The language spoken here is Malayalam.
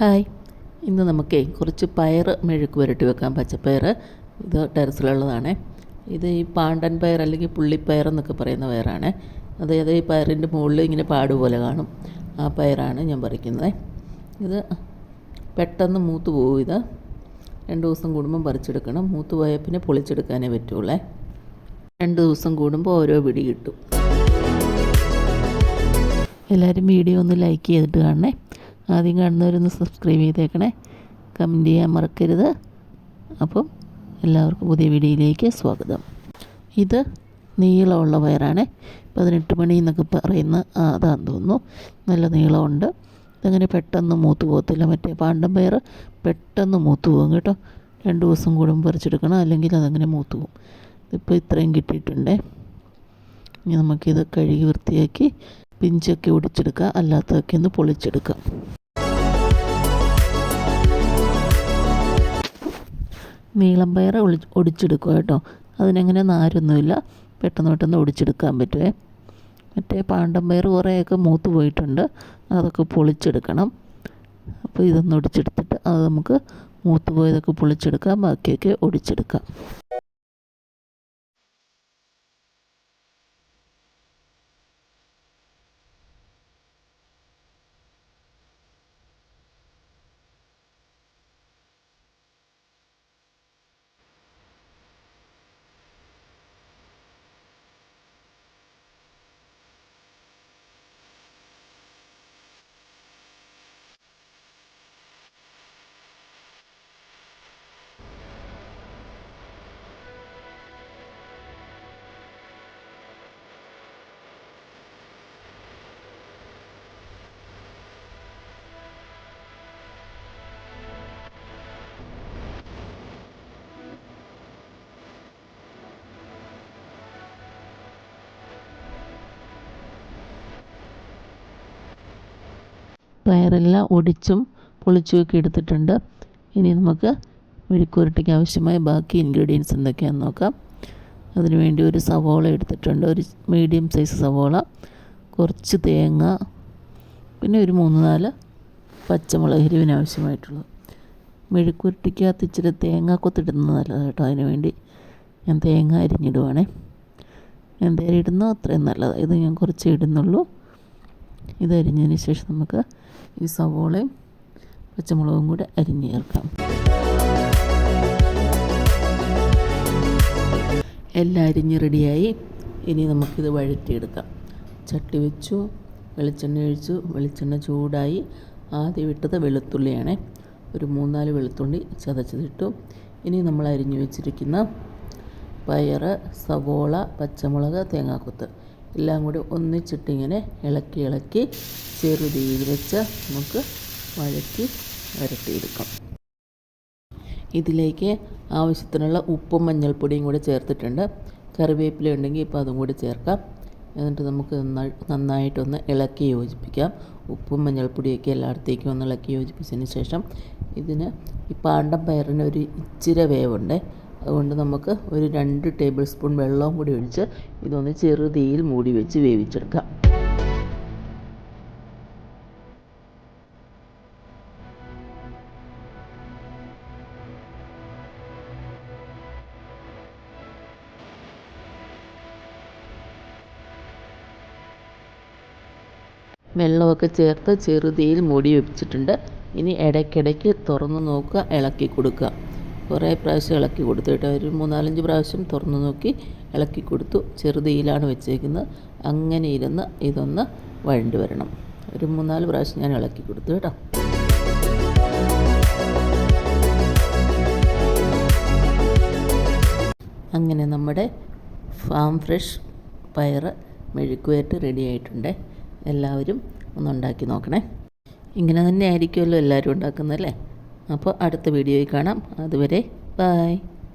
ഹായ്. ഇന്ന് നമുക്കേ കുറച്ച് പയർ മെഴുക്ക് പുരട്ടി വെക്കാം. പച്ചപ്പയർ ഇത് ടെറസിലുള്ളതാണ്. ഇത് ഈ പാണ്ടൻ പയർ അല്ലെങ്കിൽ പുള്ളിപ്പയർ എന്നൊക്കെ പറയുന്ന പയറാണ്. അതായത് ഈ പയറിന്റെ മുകളിൽ ഇങ്ങനെ പാട് പോലെ കാണും. ആ പയറാണ് ഞാൻ പറിക്കുന്നത്. ഇത് പെട്ടെന്ന് മൂത്ത് പോകും ഇത്. രണ്ട് ദിവസം കൂടുമ്പം പറിച്ചെടുക്കണം. മൂത്ത് പോയാൽ പിന്നെ പൊളിച്ചെടുക്കാനേ പറ്റുള്ളേ. രണ്ട് ദിവസം കൂടുമ്പോൾ ഓരോ പിടി കിട്ടും. എല്ലാവരും വീഡിയോ ഒന്ന് ലൈക്ക് ചെയ്തിട്ട് കാണണേ. ആദ്യം കാണുന്നവരൊന്ന് സബ്സ്ക്രൈബ് ചെയ്തേക്കണേ. കമന്റ് ചെയ്യാൻ മറക്കരുത്. അപ്പം എല്ലാവർക്കും പുതിയ വീഡിയോയിലേക്ക് സ്വാഗതം. ഇത് നീളമുള്ള വയറാണേ. പതിനെട്ട് മണി എന്നൊക്കെ പറയുന്ന അതാന്ന് തോന്നുന്നു. നല്ല നീളമുണ്ട്. ഇതങ്ങനെ പെട്ടെന്ന് മൂത്ത് പോകത്തില്ല. മറ്റേ പാണ്ടം പയർ പെട്ടെന്ന് മൂത്ത് പോകും കേട്ടോ. രണ്ട് ദിവസം കൂടുമ്പോൾ പറിച്ചെടുക്കണം. അല്ലെങ്കിൽ അതങ്ങനെ മൂത്ത് പോകും. ഇതിപ്പോൾ ഇത്രയും കിട്ടിയിട്ടുണ്ടേ. ഇനി നമുക്കിത് കഴുകി വൃത്തിയാക്കി പിഞ്ചൊക്കെ ഒടിച്ചെടുക്കുക അല്ലാത്തതൊക്കെ ഒന്ന് പൊളിച്ചെടുക്കുക. നീളം പയർ ഒളി ഒടിച്ചെടുക്കുക കേട്ടോ. അതിനങ്ങനെ നാരൊന്നുമില്ല. പെട്ടെന്ന് പെട്ടെന്ന് ഒടിച്ചെടുക്കാൻ പറ്റുമേ മറ്റേ പാണ്ടം പയർ കുറേയൊക്കെ മൂത്ത് പോയിട്ടുണ്ട്. അതൊക്കെ പൊളിച്ചെടുക്കണം. അപ്പോൾ ഇതൊന്ന് ഒടിച്ചെടുത്തിട്ട് അത് നമുക്ക് മൂത്ത് പോയതൊക്കെ പൊളിച്ചെടുക്കാം ബാക്കിയൊക്കെ ഒടിച്ചെടുക്കാം. പയറെല്ലാം ഒടിച്ചും പൊളിച്ചുമൊക്കെ എടുത്തിട്ടുണ്ട്. ഇനി നമുക്ക് മെഴുക്കുരുട്ടിക്ക് ആവശ്യമായ ബാക്കി ഇൻഗ്രീഡിയൻസ് എന്തൊക്കെയാണെന്ന് നോക്കാം. അതിനുവേണ്ടി ഒരു സവോള എടുത്തിട്ടുണ്ട്. ഒരു മീഡിയം സൈസ് സവോള കുറച്ച് തേങ്ങ പിന്നെ ഒരു മൂന്ന് നാല് പച്ചമുളക് എരിവിന് ആവശ്യമായിട്ടുള്ളത്. മെഴുക്കുരുട്ടിക്കകത്ത് ഇച്ചിരി തേങ്ങ കൊത്തിടുന്നത് നല്ലതാണ് കേട്ടോ. അതിന് വേണ്ടി ഞാൻ തേങ്ങ അരിഞ്ഞിടുവാണേ. എന്തേരം ഇടുന്നോ അത്രയും നല്ലതാണ്. ഇത് ഞാൻ കുറച്ച് ഇടുന്നുള്ളൂ. ഇത് അരിഞ്ഞതിന് ശേഷം നമുക്ക് ഈ സവോളയും പച്ചമുളകും കൂടി അരിഞ്ഞു ചേർക്കാം. എല്ലാം അരിഞ്ഞ് റെഡിയായി. ഇനി നമുക്കിത് വഴറ്റിയെടുക്കാം. ചട്ടി വെച്ചു വെളിച്ചെണ്ണ ഒഴിച്ചു. വെളിച്ചെണ്ണ ചൂടായി. ആദ്യം ഇട്ടത് വെളുത്തുള്ളിയാണ്. ഒരു മൂന്നാൽ വെളുത്തുള്ളി ചതച്ചതിട്ടു. ഇനി നമ്മൾ അരിഞ്ഞു വെച്ചിരിക്കുന്ന പയറ് സവോള പച്ചമുളക് തേങ്ങാക്കൊത്ത്. എല്ലാം കൂടി ഒന്നിച്ചിട്ടിങ്ങനെ ഇളക്കി ഇളക്കി ചെറുതീയിൽ വെച്ച് നമുക്ക് വഴറ്റി വരട്ടിയെടുക്കാം. ഇതിലേക്ക് ആവശ്യത്തിനുള്ള ഉപ്പും മഞ്ഞൾപ്പൊടിയും കൂടി ചേർത്തിട്ടുണ്ട്. കറിവേപ്പില ഉണ്ടെങ്കിൽ ഇപ്പോൾ അതും കൂടി ചേർക്കാം. എന്നിട്ട് നമുക്ക് നന്നായി നന്നായിട്ടൊന്ന് ഇളക്കി യോജിപ്പിക്കാം. ഉപ്പും മഞ്ഞൾപ്പൊടിയൊക്കെ എല്ലായിടത്തേക്കും ഒന്ന് ഇളക്കി യോജിപ്പിച്ചതിന് ശേഷം ഇതിന് ഈ പാണ്ടം പയറിന് ഒരു ഇച്ചിര വേവുണ്ട്. അതുകൊണ്ട് നമുക്ക് ഒരു രണ്ട് ടേബിൾ സ്പൂൺ വെള്ളവും കൂടി ഒഴിച്ച് ഇതൊന്ന് ചെറുതീയിൽ മൂടി വെച്ച് വേവിച്ചെടുക്കാം. വെള്ളമൊക്കെ ചേർത്ത് ചെറുതീയിൽ മൂടി വെച്ചിട്ടുണ്ട്. ഇനി ഇടയ്ക്കിടയ്ക്ക് തുറന്ന് നോക്കുക ഇളക്കി കൊടുക്കുക. കുറേ പ്രാവശ്യം ഇളക്കി കൊടുത്തു കേട്ടോ. ഒരു മൂന്നാലഞ്ച് പ്രാവശ്യം തുറന്ന് നോക്കി ഇളക്കി കൊടുത്തു. ചെറുതീയിലാണ് വെച്ചേക്കുന്നത്. അങ്ങനെ ഇരുന്ന് ഇതൊന്ന് വഴണ്ടി വരണം. ഒരു മൂന്നാൽ പ്രാവശ്യം ഞാൻ ഇളക്കി കൊടുത്തു കേട്ടോ. അങ്ങനെ നമ്മുടെ ഫാം ഫ്രഷ് പയർ മെഴുക്കുവരട്ട് റെഡി ആയിട്ടുണ്ട്. എല്ലാവരും ഒന്നുണ്ടാക്കി നോക്കണേ. ഇങ്ങനെ തന്നെ ആയിരിക്കുമല്ലോ എല്ലാവരും ഉണ്ടാക്കുന്നതല്ലേ അപ്പോൾ അടുത്ത വീഡിയോയിൽ കാണാം. അതുവരെ ബായ്